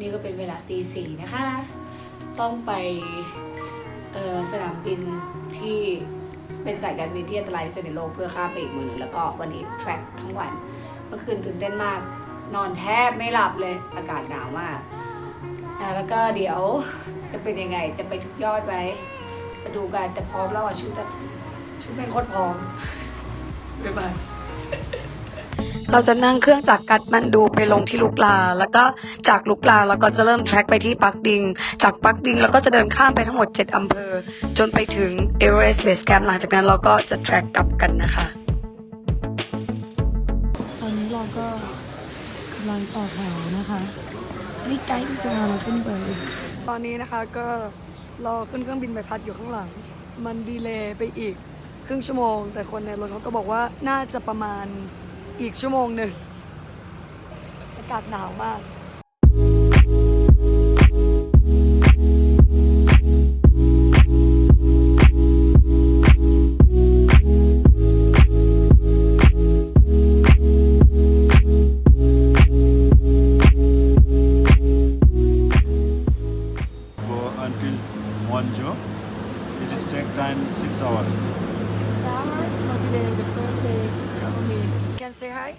นี่ก็เป็นเวลาตีสี่นะคะ ต้องไปสนามบินที่เป็นสายการบินที่อันตรายที่สุดในโลกเพื่อข้ามไปอีกเมือนึงแล้วก็วันนี้ track ทั้งวัน เมื่อคืนตื่นเต้นมาก นอนแทบไม่หลับเลยอากาศหนาวมาก แล้วก็เดี๋ยวจะเป็นยังไงจะไปทุกยอดไหมมาดูกันแต่พร้อมแล้วอะชุดอะชุดเป็นโคตรพร้อมบ๊ายบาย เราจะนั่งเครื่องจากกัดมันดูไปลงที่ลุกลา แล้วก็จากลุกลาเราก็จะเริ่มแทร็กไปที่ปักดิง จากปักดิงเราก็จะเดินข้ามไปทั้งหมด 7 อำเภอ จนไปถึงเอเวอเรสต์เบสแคมป์หลังจากนั้นเราก็จะแทร็กกลับกันนะคะ ตอนนี้เราก็กำลังต่อแถวนะคะนี่ไกด์ที่จะพาเราขึ้นไปตอนนี้นะคะก็รอขึ้นเครื่องบินใบพัดอยู่ข้างหลัง มันดีเลย์ไปอีกครึ่งชั่วโมง แต่คนในรถเขาก็บอกว่าน่าจะประมาณ อีกชั่วโมงหนึ่งอากาศหนาวมาก go until Wanzhou. It is take time six hours. Summer for today the first day for me can say hi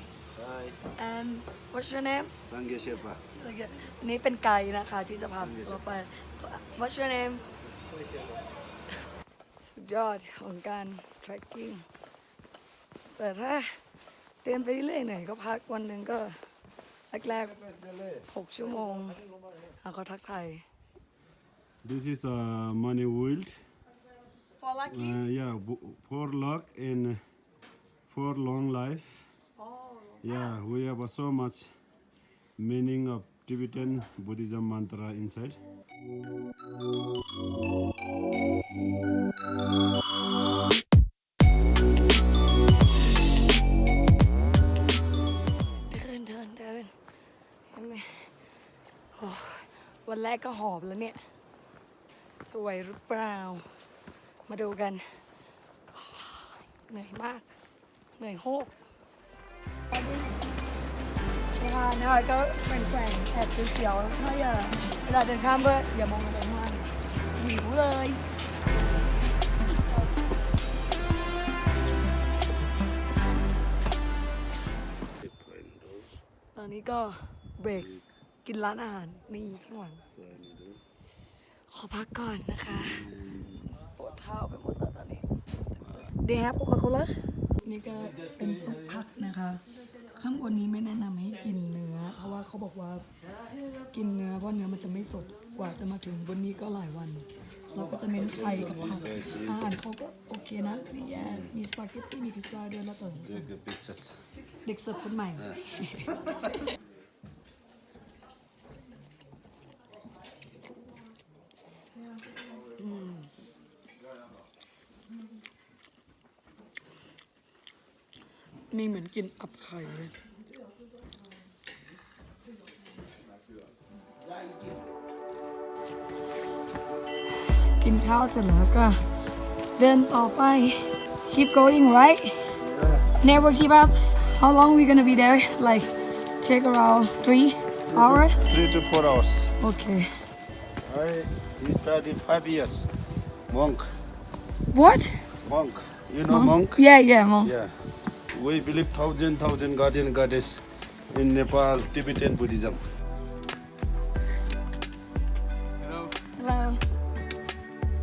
Hi, and what's your name Sangye Sherpa. อันนี้เป็นไกด์นะคะที่จะพาเราไป What's your name สุดยอดของการ trekking แต่ถ้าเดินไปเรื่อยๆหน่อยก็พักวันหนึ่งก็แรกๆ6ชั่วโมงเอาเขาทักไทาย This is uh, money wheel. for lucky Uh, yeah, b- for luck and for long life. Yeah, we have so much meaning of Tibetan Buddhism mantra inside. เดินเดินเดินยังไงโอ้วันแรกก็หอบแล้วเนี่ยจะไหวหรือเปล่า มาดูกัน เหนื่อยมาก เหนื่อยโฮก เวลาเนี่ยก็แกว่งแอบเสียวๆถ้าอย่าเวลาเดินข้ามก็อย่ามองอะไรมากหิวเลยตอนนี้ก็เบรกกินร้านอาหารนี่ข้างหลังขอพักก่อนนะคะปวดเท้าไปหมดแล้วตอนนี้เดฮั นี่ก็เป็นซุปผักนะคะ ข้างบนนี้ไม่แนะนำให้กินเนื้อ เพราะว่าเขาบอกว่ากินเนื้อเพราะเนื้อมันจะไม่สดกว่าจะมาถึงบนนี้ก็หลายวัน เราก็จะเน้นไข่กับผักอาหารเขาก็โอเคนะมีแยมมีสปาเกตตี้มีพิซซ่าด้วยแล้วแต่สั่งเด็กเสิร์ฟคนใหม่ มีเหมือนกินอับไข่เลย กินข้าวเสร็จแล้วก็ เดินต่อไป keep going right never give up how long we gonna be there like take around three hour Three to four hours. okay I he studied five years. Monk. what Monk. You know monk? yeah yeah mom Yeah. We believe thousand thousand guardian goddess in Nepal, Tibetan Buddhism. hello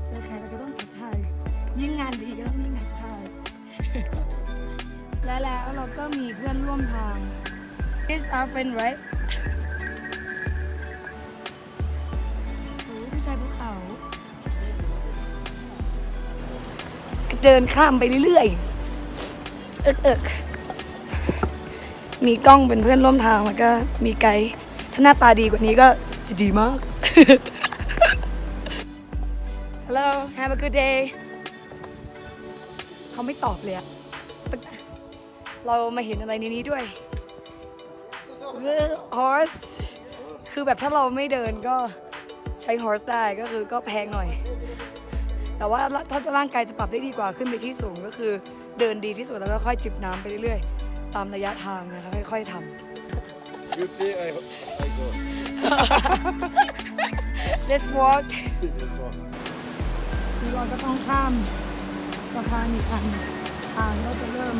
เจอใครเราก็ต้องทักทายยิ่งงานดีก็ต้องยิ่งทักทายและแล้วเราก็มีเพื่อนร่วมทาง is our friend right โอ้ผู้ชายภูเขา เดินข้ามไปเรื่อยๆ เอิกเอิกมีกล้องเป็นเพื่อนร่วมทางแล้วก็มีไกด์ถ้าหน้าตาดีกว่านี้ก็จะดีมาก Hello have a good day เขาไม่ตอบเลยอะเรามาเห็นอะไรในนี้ด้วย horse คือแบบถ้าเราไม่เดินก็ใช้ horse ได้ก็คือก็แพงหน่อย แต่ว่าถ้าร่างกายจะปรับได้ดีกว่าขึ้นไปที่สูงก็คือ เดินดีที่สุดแล้วก็ค่อยจิบน้ำไปเรื่อยๆ ตามระยะทางนะคะค่อยๆทำ You pay, I, I go. let's walk เราก็ต้องข้ามสะพานอีกอันทางก็จะเริ่ม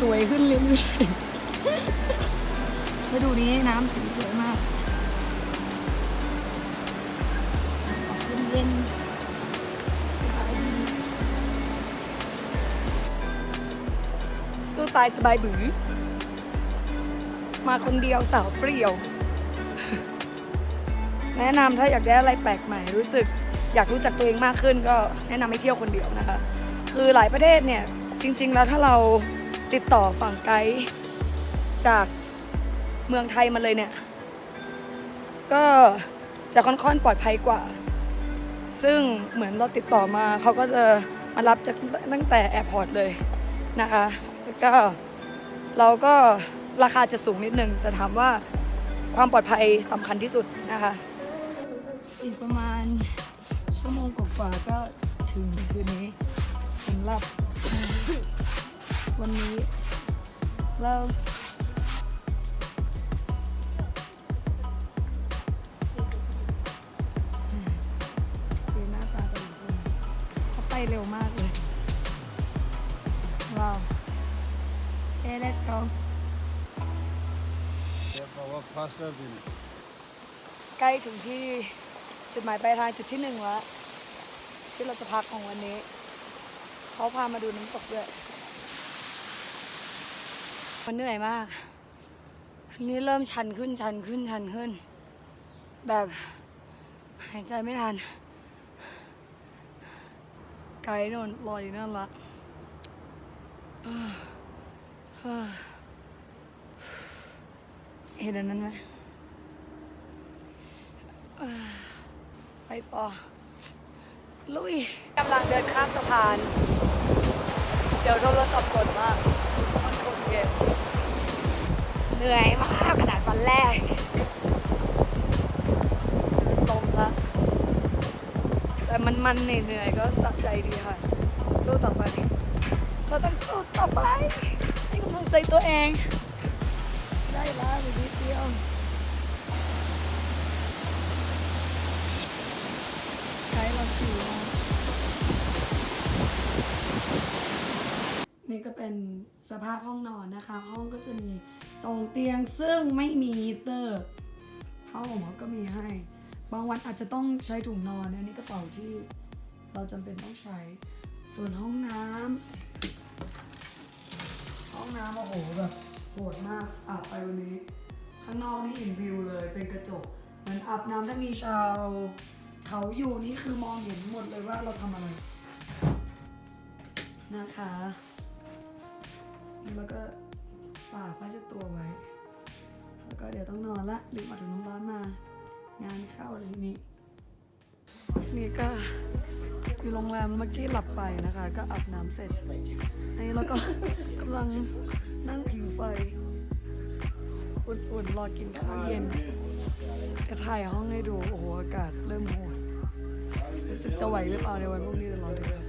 สวยขึ้นเรื่อยๆไปดูนี้น้ำสีสวยมากออกเย็น สู้ตายสบายบือ มาคนเดียวสาวเปรี้ยว แนะนำถ้าอยากได้อะไรแปลกใหม่รู้สึก อยากรู้จักตัวเองมากขึ้นก็แนะนำให้เที่ยวคนเดียวนะคะ คือหลายประเทศเนี่ย จริง ๆ แล้วถ้าเราติดต่อฝั่งไกด์จากเมืองไทยมาเลยเนี่ย ก็จะค่อนข้างปลอดภัยกว่า ซึ่งเหมือนเราติดต่อมาเขาก็จะมารับจากตั้งแต่แอร์พอร์ตเลยนะคะ ก็เราก็ราคาจะสูงนิดนึง แต่ถามว่าความปลอดภัยสำคัญที่สุดนะคะ อีกประมาณชั่วโมงกว่าก็ถึงคืนนี้สำหรับวันนี้เราดูหน้าตาเขาไปเร็วมากเลย โอเค let's go walk faster than ใกล้ถึงที่จุดหมายปลายทางจุดที่หนึ่งแล้ว ที่เราจะพักของวันนี้ เขาพามาดูน้ำตกด้วย มันเหนื่อยมากนนี้เริ่มชันขึ้นชันขึ้นชันขึ้น แบบหายใจไม่ทัน ไกด์นอนลอยอยู่นั่นละ เอ้อเอ้อเห็นอันนั้นไหมไปต่อลุยกำลังเดินข้ามสะพาน เดี๋ยวโทรศัพท์กดมากมันคงเก็บเหนื่อยมากขนาดวันแรกลมละแต่มันมันเหนื่อยก็สะใจดีค่ะ สู้ต่อไปเราต้องสู้ต่อไป ให้กำลังใจตัวเอง ได้แล้วอีกนิดเดียวใช้เราชิวนี่ก็เป็นสภาพห้องนอนนะคะ ห้องก็จะมีสองเตียงซึ่งไม่มีฮีเตอร์ผ้าห่มเขาก็มีให้ บางวันอาจจะต้องใช้ถุงนอนอันนี้กระเป๋าที่เราจำเป็นต้องใช้ ส่วนห้องน้ำ ห้องน้ำโอ้โหแบบโหดมากอาบไปวันนี้ ข้างนอกนี่เห็นวิวเลยเป็นกระจกเหมือนอาบน้ำถ้ามีชาว เขาอยู่นี่คือมองเห็นหมดเลยว่าเราทำอะไร นะคะ แล้วก็ป่ากผ้าเช็ดตัวไว้ แล้วก็เดี๋ยวต้องนอนละลืมเอาถุงน้ำร้อนมา งานเข้าเลยทีนี้นี่ก็ อยู่โรงแรมเมื่อกี้หลับไปนะคะ ก็อาบน้ำเสร็จนี่แล้วก็กำลังนั่งผิงไฟ อุ่นๆ รอกินข้าวเย็น จะถ่ายห้องให้ดู โอ้โห อากาศเริ่มโหดรู้สึกจะไหวหรือเปล่าในวันพรุ่งนี้จะรอดูกัน